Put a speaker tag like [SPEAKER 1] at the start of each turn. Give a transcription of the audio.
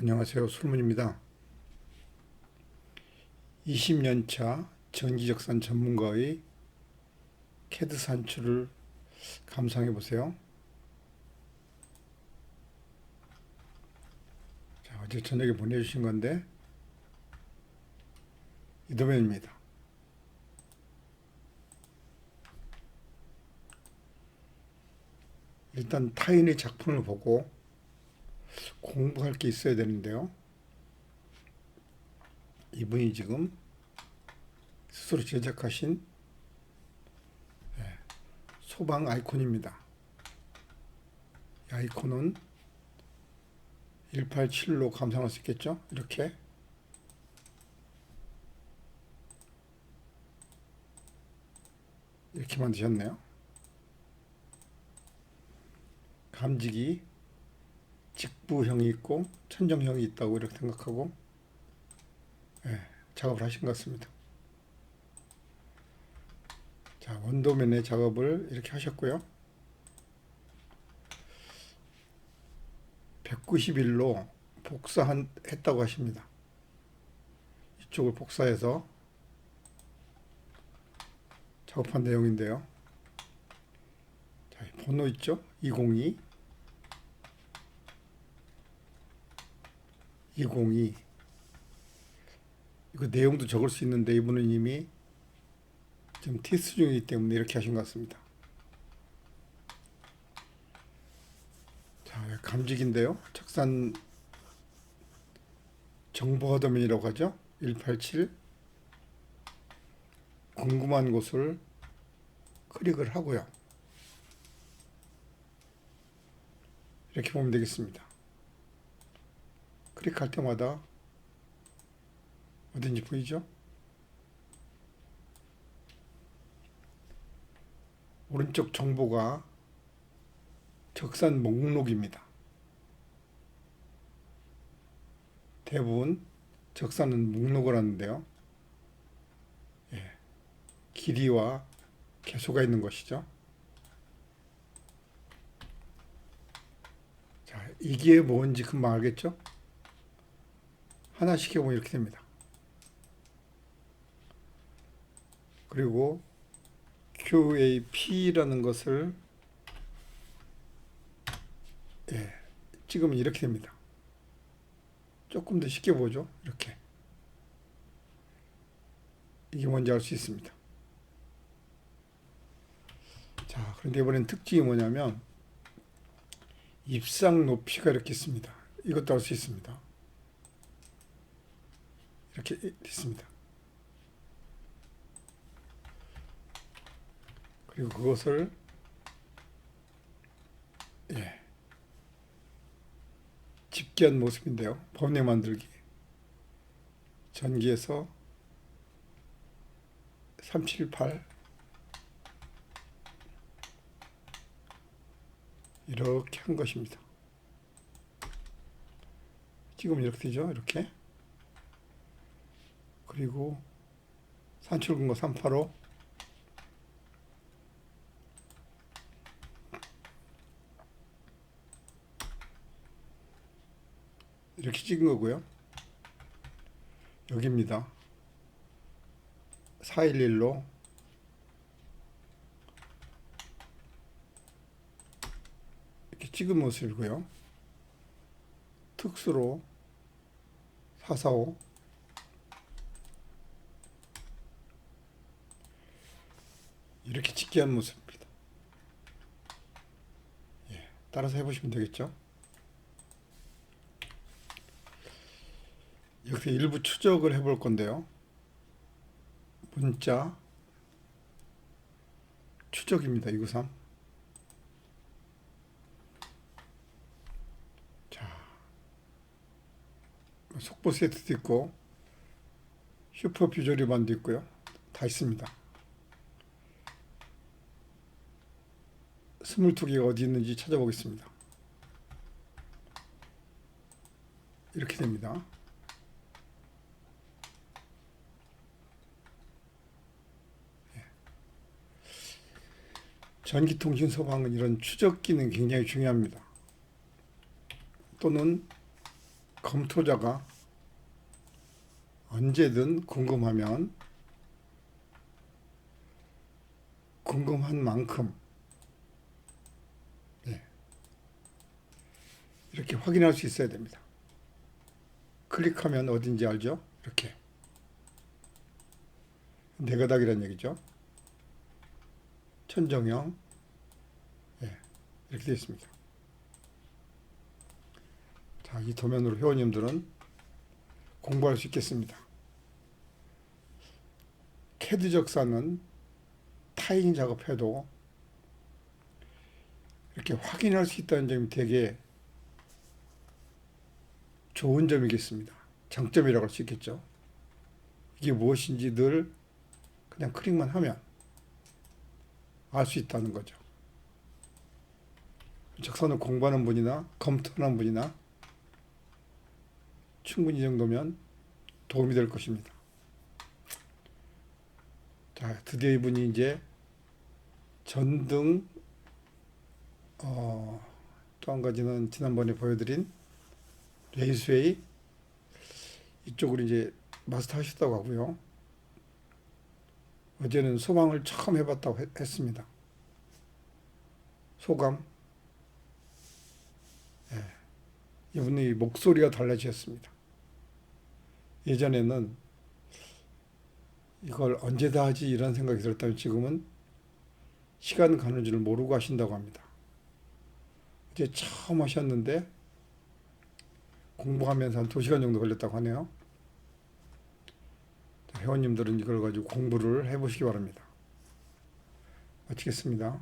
[SPEAKER 1] 안녕하세요. 술문입니다. 20년차 전기적산 전문가의 캐드 산출을 감상해 보세요. 자, 어제 저녁에 보내주신 건데 이 도면입니다. 일단 타인의 작품을 보고 공부할 게 있어야 되는데요. 이분이 지금 스스로 제작하신 예, 소방 아이콘입니다. 이 아이콘은 187로 감상할 수 있겠죠? 이렇게 이렇게 만드셨네요. 감지기 직부형이 있고 천정형이 있다고 이렇게 생각하고 예, 작업을 하신 것 같습니다. 자 원도면의 작업을 이렇게 하셨고요. 191로 복사했다고 하십니다. 이쪽을 복사해서 작업한 내용인데요. 자, 번호 있죠? 202 202 이거 내용도 적을 수 있는데 이분은 이미 지금 테스트 중이기 때문에 이렇게 하신 것 같습니다. 자, 감직인데요. 책산 정보 허더면이라고 하죠. 187 궁금한 곳을 클릭을 하고요. 이렇게 보면 되겠습니다. 클릭할 때마다 어딘지 보이죠? 오른쪽 정보가 적산 목록입니다. 대부분 적산은 목록을 하는데요. 예, 길이와 개수가 있는 것이죠. 자, 이게 뭔지 금방 알겠죠? 하나씩 해보면 이렇게 됩니다. 그리고 QAP라는 것을 예, 찍으면 이렇게 됩니다. 조금 더 쉽게 보죠. 이렇게. 이게 뭔지 알 수 있습니다. 자, 그런데 이번엔 특징이 뭐냐면 입상 높이가 이렇게 있습니다. 이것도 알 수 있습니다. 이렇게 있습니다. 그리고 그것을 예, 집계한 모습인데요. 번외 만들기 전기에서 378 이렇게 한 것입니다. 지금 이렇게 되죠. 이렇게 그리고 산출근거 385 이렇게 찍은 거고요. 여기입니다. 411로 이렇게 찍은 모습이고요. 특수로 445 이렇게 찍게 한 모습입니다. 예, 따라서 해보시면 되겠죠. 여기서 일부 추적을 해볼 건데요. 문자 추적입니다. 293. 자, 속보 세트도 있고 슈퍼 뷰저리반도 있고요. 다 있습니다. 22개가 어디 있는지 찾아보겠습니다. 이렇게 됩니다. 전기통신 소방은 이런 추적 기능 굉장히 중요합니다. 또는 검토자가 언제든 궁금하면 궁금한 만큼 예, 이렇게 확인할 수 있어야 됩니다. 클릭하면 어딘지 알죠? 이렇게 네 가닥이라는 얘기죠. 천정형 예, 이렇게 되어 있습니다. 자, 이 도면으로 회원님들은 공부할 수 있겠습니다. 캐드 적사는 타인 작업해도 이렇게 확인할 수 있다는 점이 되게 좋은 점이겠습니다. 장점이라고 할 수 있겠죠. 이게 무엇인지 늘 그냥 클릭만 하면 알 수 있다는 거죠. 적선을 공부하는 분이나 검토하는 분이나 충분히 이 정도면 도움이 될 것입니다. 자, 드디어 이분이 이제 전등 어, 또 한 가지는 지난번에 보여드린 레이스웨이 이쪽으로 이제 마스터 하셨다고 하고요. 어제는 소방을 처음 해봤다고 했, 했습니다. 소감. 예. 이분의 목소리가 달라지셨습니다. 예전에는 이걸 언제 다 하지 이런 생각이 들었다면 지금은 시간 가는 줄 모르고 하신다고 합니다. 이제 처음 하셨는데 공부하면서 한 2시간 정도 걸렸다고 하네요. 자, 회원님들은 이걸 가지고 공부를 해보시기 바랍니다. 마치겠습니다.